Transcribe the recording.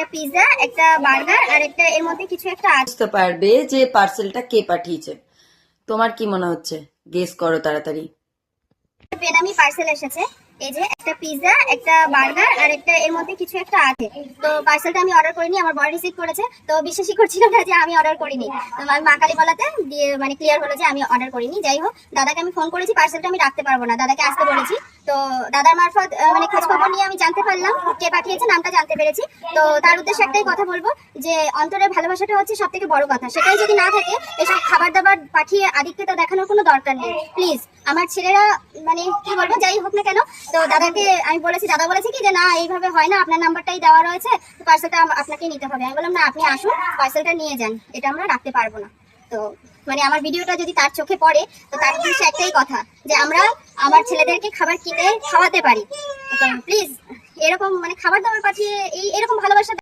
একটা পিৎজা একটা বার্গার আর একটা এর মধ্যে কিছু একটা আছে পারবে যে পার্সেলটা কে পাঠিয়েছে। তোমার কি মনে হচ্ছে? গেস করো তাড়াতাড়ি। বেনামি পার্সেল এসেছে। এই যে একটা পিৎজা একটা বার্গার আর একটা এর মধ্যে কিছু একটা আছে তো পার্সেলটা আমি অর্ডার করিনি আমার বড় রিসিভ করেছে। তো বিশ্বাসই করছিল না যে আমি অর্ডার করিনি। তো আমি মা কালী বলাতে দিয়ে মানে ক্লিয়ার হলো যে আমি অর্ডার করিনি। যাই হোক দাদাকে আমি ফোন করেছি পার্সেলটা আমি রাখতে পারব না। দাদাকে আসতে বলেছি। তো দাদার মারফত মানে খোঁজ খবর নিয়ে আমি জানতে পারলাম কে পাঠিয়েছে, নামটা জানতে পেরেছি। তো তার উদ্দেশ্যে একটাই কথা বলব যে, অন্তরের ভালোবাসাটা হচ্ছে সব থেকে বড় কথা। সেটাই যদি না থাকে, এসব খাবার দাবার পাঠিয়ে আদিত্যতা দেখানোর কোনো দরকার নেই। প্লিজ আমার ছেলেরা মানে কি বলব, যাই হোক না কেন, তো দাদাকে আমি বলেছি, দাদা বলেছে কি যে, না, এইভাবে হয় না, আপনার নাম্বারটাই দেওয়া রয়েছে, পার্সেলটা আপনাকে নিতে হবে। আমি বললাম, না, আপনি আসুন, পার্সেলটা নিয়ে যান, এটা আমরা রাখতে পারব না। তো মানে আমার ভিডিওটা যদি তার চোখে পড়ে, তো তার উদ্দেশ্যে একটাই কথা যে, আমরা আমার ছেলেদেরকে খাবার কিনে খাওয়াতে পারি। প্লিজ এরকম মানে খাবার দাবার পাঠিয়ে এই এরকম ভালোবাসা